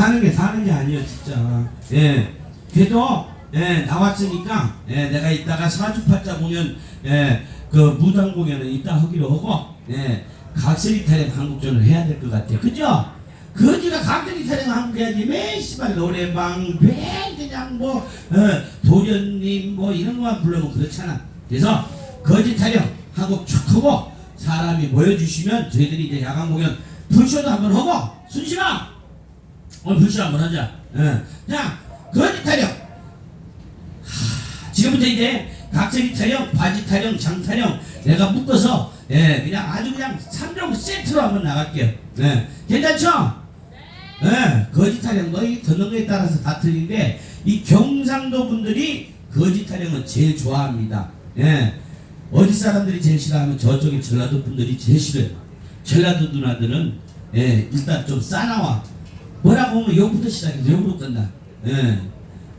사는 게 사는 게 아니에요 진짜. 예. 그래도 예 나왔으니까 예 내가 이따가 사주팔자 공연 예 그 무당 공연은 이따 하기로 하고 예 각설이 타령 한국전을 해야 될 것 같아요. 그죠? 거지가 각설이 타령 한국 해야지. 매 씨발 노래방 매 그냥 뭐 어, 도련님 뭐 이런 거만 불러면 그렇잖아. 그래서 거지 타령 한국 쭉 하고 사람이 모여주시면 저희들이 이제 야간 공연 불쇼도 한번 하고 순심아 오늘 불쇼 한번 하자 예. 자 거지 타령 하, 지금부터 이제 각설이 타령 바지 타령 장 타령 내가 묶어서 예 그냥 아주 그냥 3종 세트로 한번 나갈게요 예. 괜찮죠? 예, 거짓 타령 거의 듣는 거에 따라서 다 틀린데 이 경상도 분들이 거짓 타령은 제일 좋아합니다. 예, 어디 사람들이 제일 싫어하면 저쪽에 전라도 분들이 제일 싫어요. 전라도 누나들은 예, 일단 좀 싸나와 뭐라고 하면 욕부터 시작해서 욕으로 끝나. 예.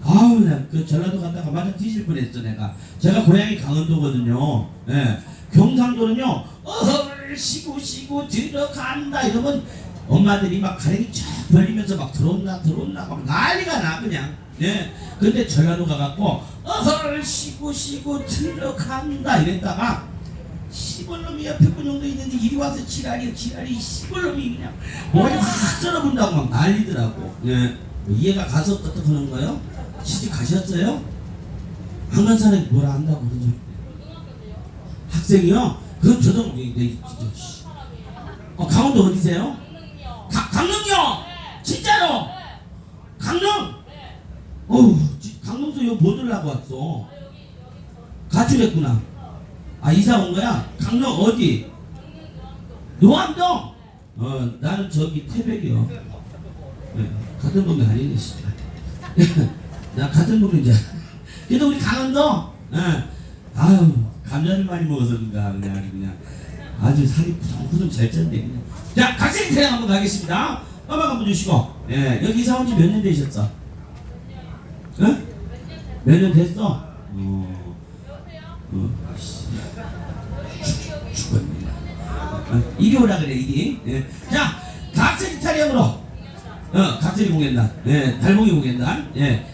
아우 나그 전라도 갔다가 맞아 뒤질 뻔했어 내가. 제가 고향이 강원도거든요. 예. 경상도는요 어헐 시고 시고 들어간다 이러면 엄마들이 막 가랭이 쫙 벌리면서 막 들어온다 들어온다 막 난리가 나 그냥 예 근데 전라도 가갖고 어헐 쉬고 쉬고 들어간다 이랬다가 시벌놈이 옆에 분 정도 있는데 이리 와서 지랄이 지랄이 시벌놈이 그냥 머리 확 썰어본다고 막 난리더라고 예뭐 이해가 가서 어떻게 하는 거예요? 시집 가셨어요? 안 간 사람이 뭐라 한다고 그러죠 학생이요? 그건 저도 모르겠는데 진짜 씨. 어 강원도 어디세요? 가, 강릉요? 진짜로? 강릉? 어우, 지- 강릉서 여기 뭐 들라고 왔어? 가출했구나. 아, 이사 온 거야? 강릉 어디? 노암동? 어, 나는 저기 태백이요. 네, 같은 동네 아니네, 진짜. 나 같은 동네인지. 그래도 우리 강원도? 예. 아유, 감자를 많이 먹어서 그런가, 그냥, 그냥. 아주 살이 푸둥푸둥 잘 쪘네, 그냥. 자, 각색 태양 한번 가겠습니다. 음악 한번 주시고. 예, 여기 이사 온 지 몇 년 되셨어? 응? 몇 년 됐어? 어. 어. 죽었네. 어, 이리 오라 그래, 이리. 예. 자, 각색 타령으로. 어, 각색이 공연단. 예, 달봉이 공연단. 예.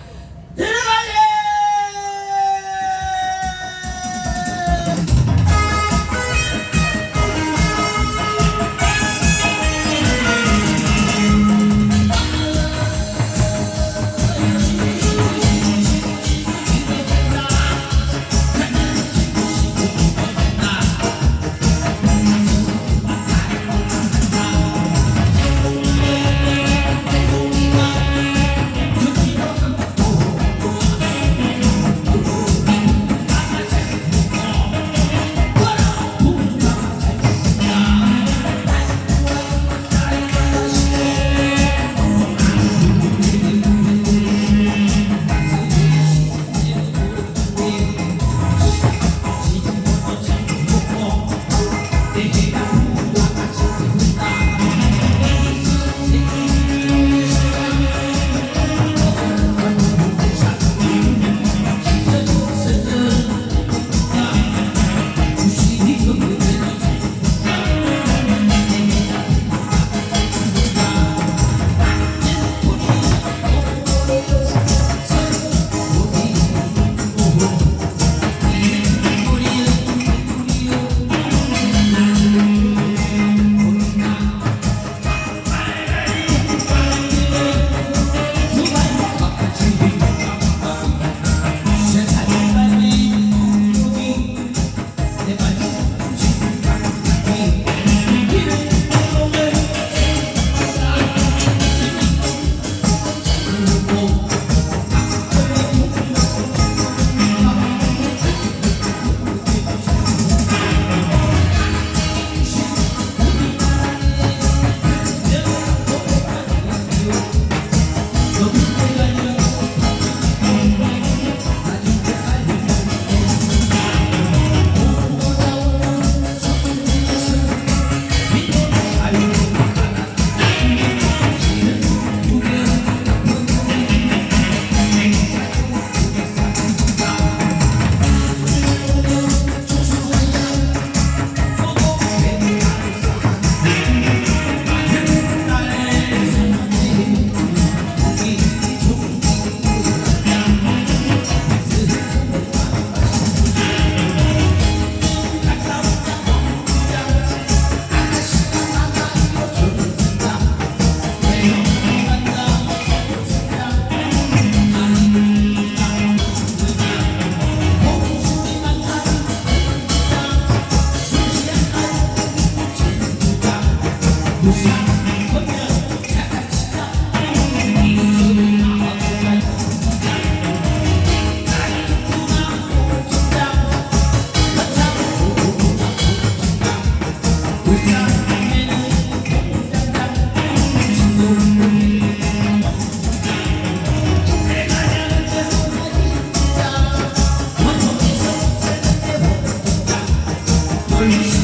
sweet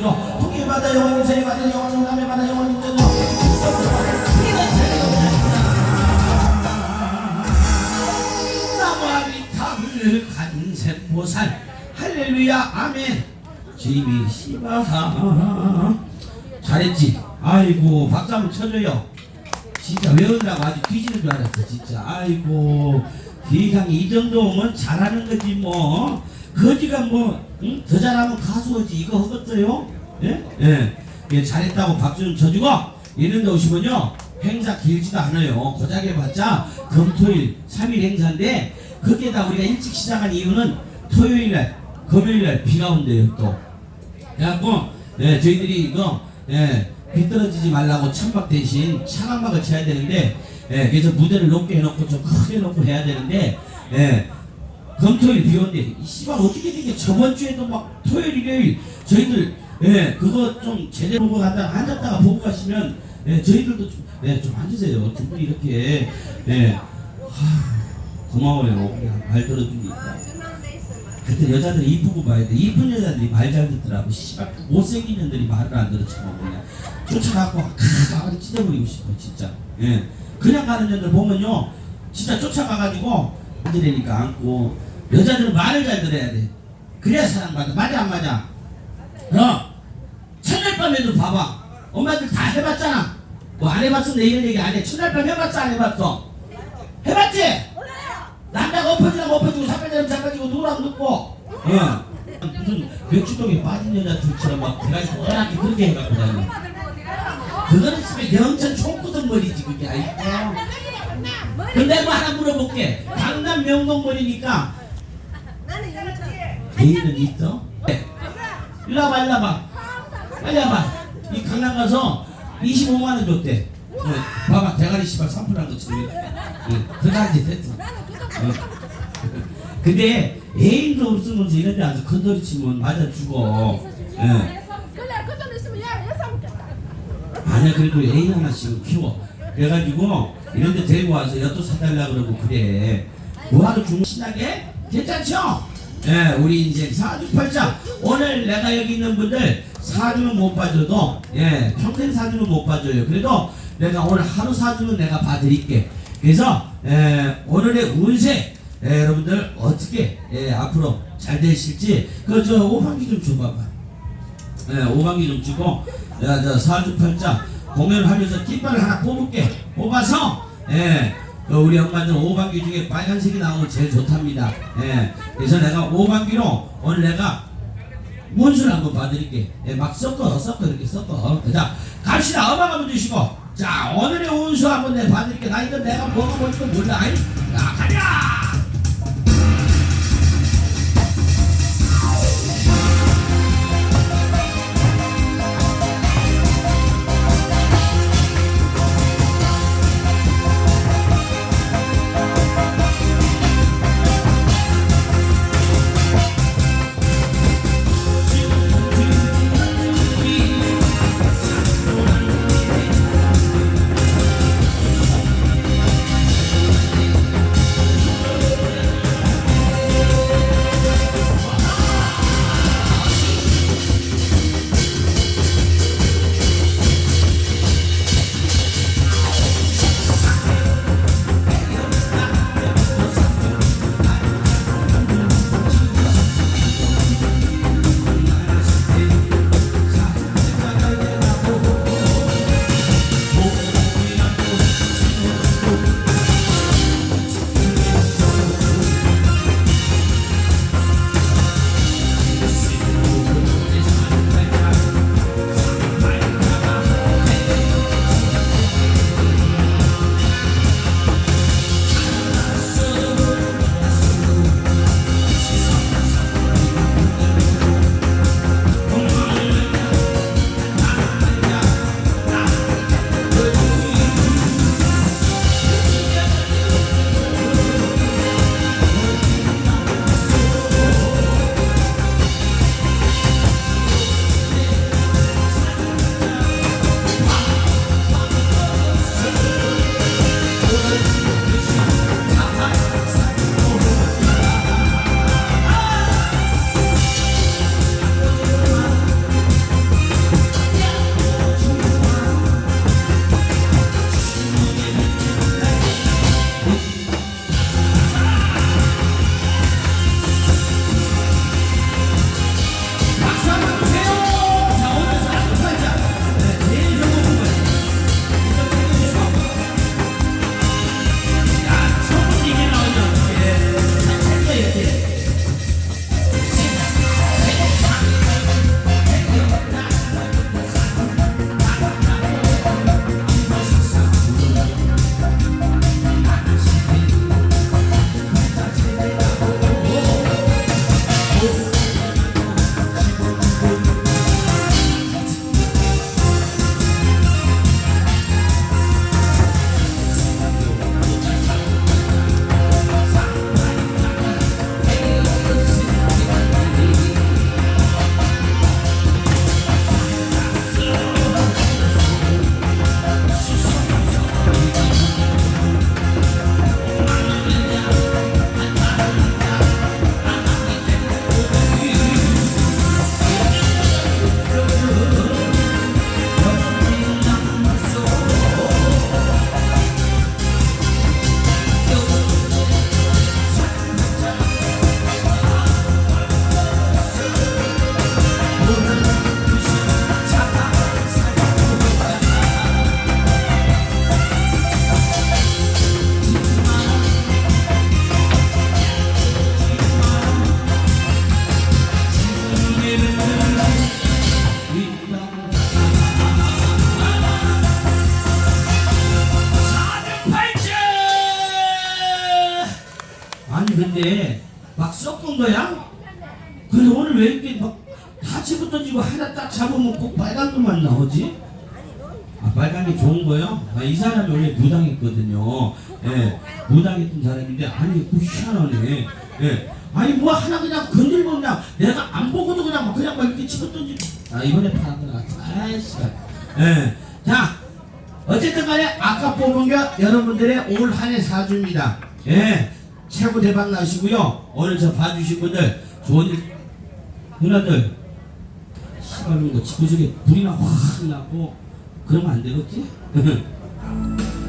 이로 통일받아 영원히 세받아 영원히 남에 받아 영원히 전도 나무아비타불 간세보살. 할렐루야 아멘. 집이 시바하 잘했지? 아이고 박수 한번 쳐줘요. 진짜 외운다고 아주 뒤지는 줄 알았어 진짜. 아이고 세상에 이 정도면 잘하는 거지 뭐. 거지가 뭐 응? 더 잘하면 가수지 이거 허겄어요 예? 예. 예 잘했다고 박수 좀 쳐주고 이런 데 오시면요 행사 길지도 않아요 고작 해봤자 금토일 3일 행사인데 거기에다 우리가 일찍 시작한 이유는 토요일날 금요일날 비가 온대요 또 그래갖고 예, 저희들이 이거 예, 비 떨어지지 말라고 천막 대신 차광막을 쳐야 되는데 예, 그래서 무대를 높게 해놓고 좀 크게 해놓고 해야 되는데 예, 금토일 비 온대 이 씨발 어떻게 된 게 저번 주에도 막 토요일 일요일 저희들 예, 그거 좀 제대로 보고 갔다가 앉았다가 보고 가시면 예, 저희들도 좀, 예, 좀 앉으세요 두 분이 이렇게 예, 하, 고마워요 그냥 말 들어주니까 그때 여자들이 이쁘고 봐야 돼. 이쁜 여자들이 말 잘 듣더라고. 씨발 못생긴 년들이 말을 안 들어 처음 그냥 쫓아가고 가가지고 찢어버리고 싶어 진짜. 예. 그냥 가는 년들 보면요, 진짜 쫓아가가지고 앉으려니까 앉고 여자들은 말을 잘 들어야 돼. 그래야 사랑받아. 맞아 안 맞아? 어. 첫날 밤에도 봐봐. 엄마들 다 해봤잖아. 뭐 안 해봤으면 내 이런 얘기 안 해. 첫날 밤 해봤어 안 해봤어? 해봤지? 남자가 엎어지라고 엎어지고 사발자면 사발지고 누구라고 눕고 어. 무슨 맥주독에 빠진 여자들처럼 막 대가리 뽀얗게 그렇게 해갖고 다니 그거는 집에 영천 총구석머리지 그게 아니고 근데 뭐 하나 물어볼게 강남 명동머리니까 개인은 있어? 네. 일로 와봐 일로 와봐 빨리 와봐 이 강남 가서 25만원 줬대 어, 봐봐 대가리 씨발 산불한 것처럼 어, 그다지 됐어 어. 근데 애인도 없으면서 이런 데 와서 큰소리 치면 예. 얘 여사 먹겠다. 아니야 그래도 애인 하나씩은 키워 그래가지고 이런 데 데리고 와서 엿도 사달라 그러고 그래 뭐하러 중 신나게? 괜찮죠? 예, 우리 이제 사주팔자. 오늘 내가 여기 있는 분들 사주는 못 봐줘도 예, 평생 사주는 못 봐줘요. 그래도 내가 오늘 하루 사주는 내가 봐드릴게. 그래서 예, 오늘의 운세 예, 여러분들 어떻게 예, 앞으로 잘 되실지 그저 오방기 좀 줘봐봐 예, 오방기 좀 주고 야, 저 사주팔자. 공연을 하면서 깃발을 하나 뽑을게. 뽑아서 예, 그 우리 엄마들 오방기 중에 빨간색이 나오면 제일 좋답니다. 예, 그래서 내가 오방기로 오늘 내가 문수를 한번 봐드릴게. 예, 막 섞어 섞어 이렇게 섞어. 자 갑시다. 음악 한번 주시고. 자 오늘의 운수 한번 내 봐드릴게. 나 이거 내가 뭐가 뭔지 몰라. 자 가자 잡으면 꼭 빨간 것만 나오지? 아 빨간이 좋은 거요? 아, 이 사람이 원래 무당했거든요. 예, 무당했던 사람인데 아니 그 희한하네. 예, 아니 뭐 하나 그냥 건들고 그냥 내가 안 보고도 그냥 막 그냥 막 이렇게 치고 던지. 아 이번에 파는 거 같아. 아이씨. 예, 자 어쨌든 간에 아까 뽑은 게 여러분들의 올 한 해 사주입니다. 예, 최고 대박 나시고요. 오늘 저 봐주신 분들 좋은 일 누나들 시발로 거 지구적에 불이나 확 나고 그러면 안 되겠지?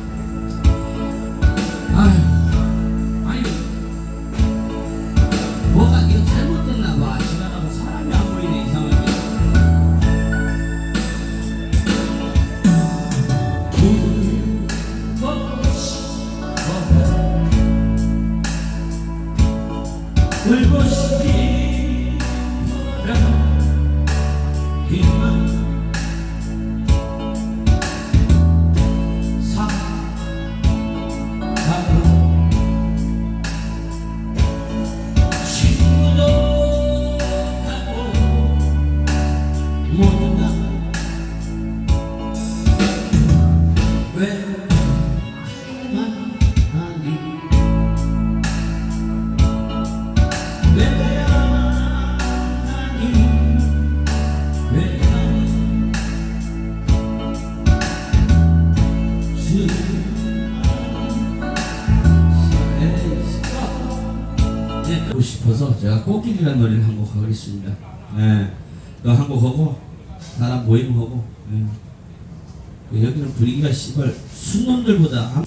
꽃길이라는 노래를 한 곡 하겠습니다. 네, 너한곡 하고 사람 모임 하고 네. 여기는 분위기가 씨발 순놈들보다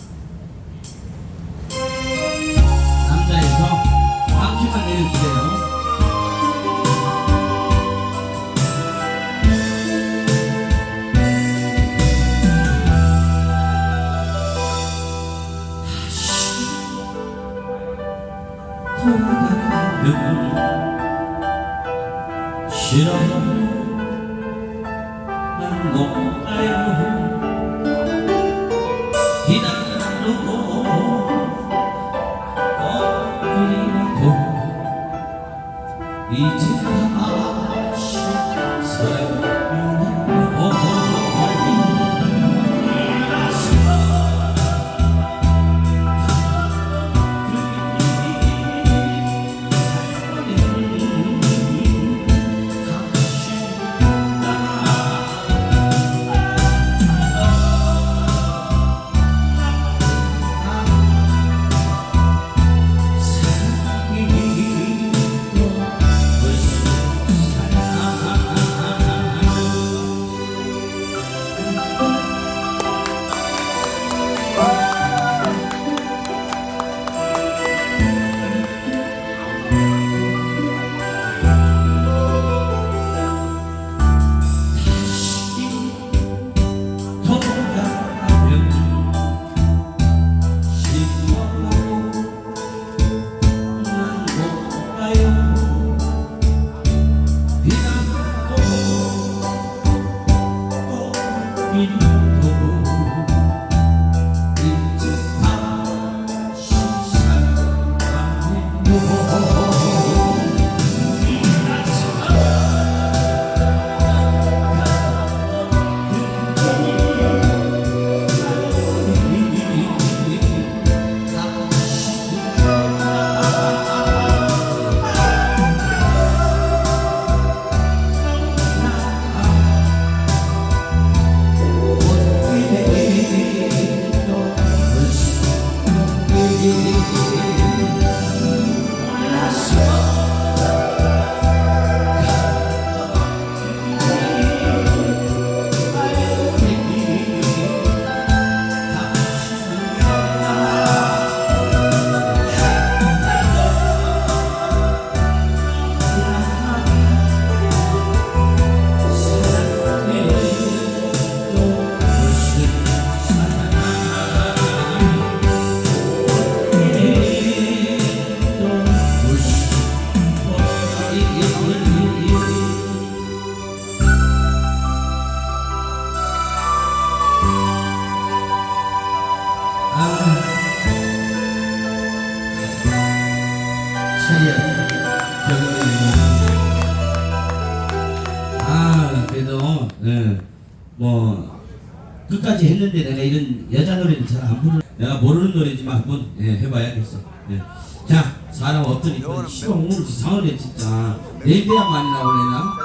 시가 오면 이상하네 진짜 냄비야 많이 나오네나?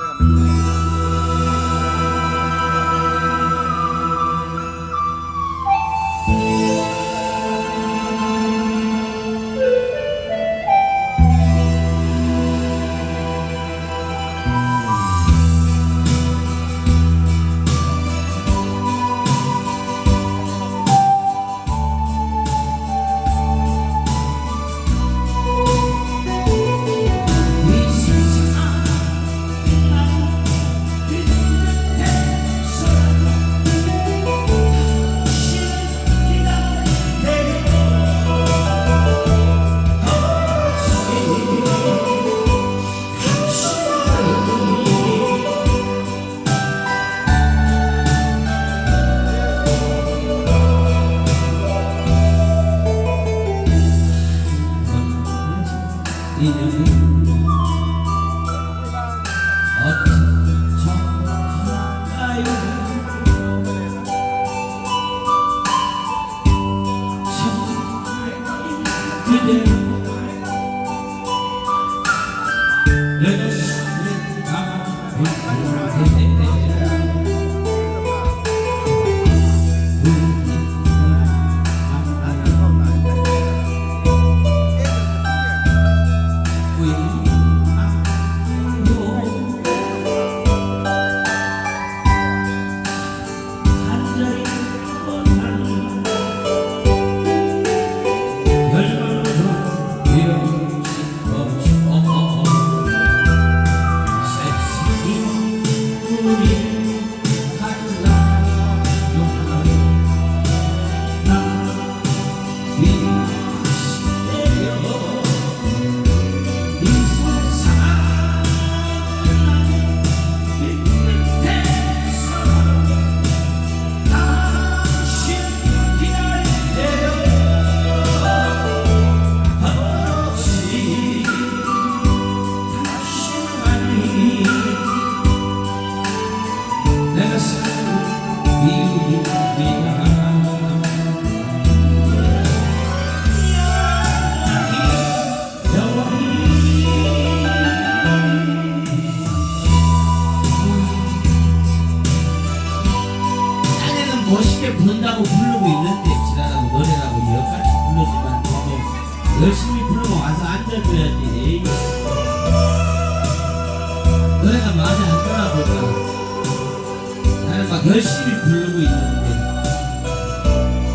열심히 부르고 있는데.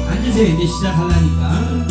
앉으세요. 이제 시작하려니까.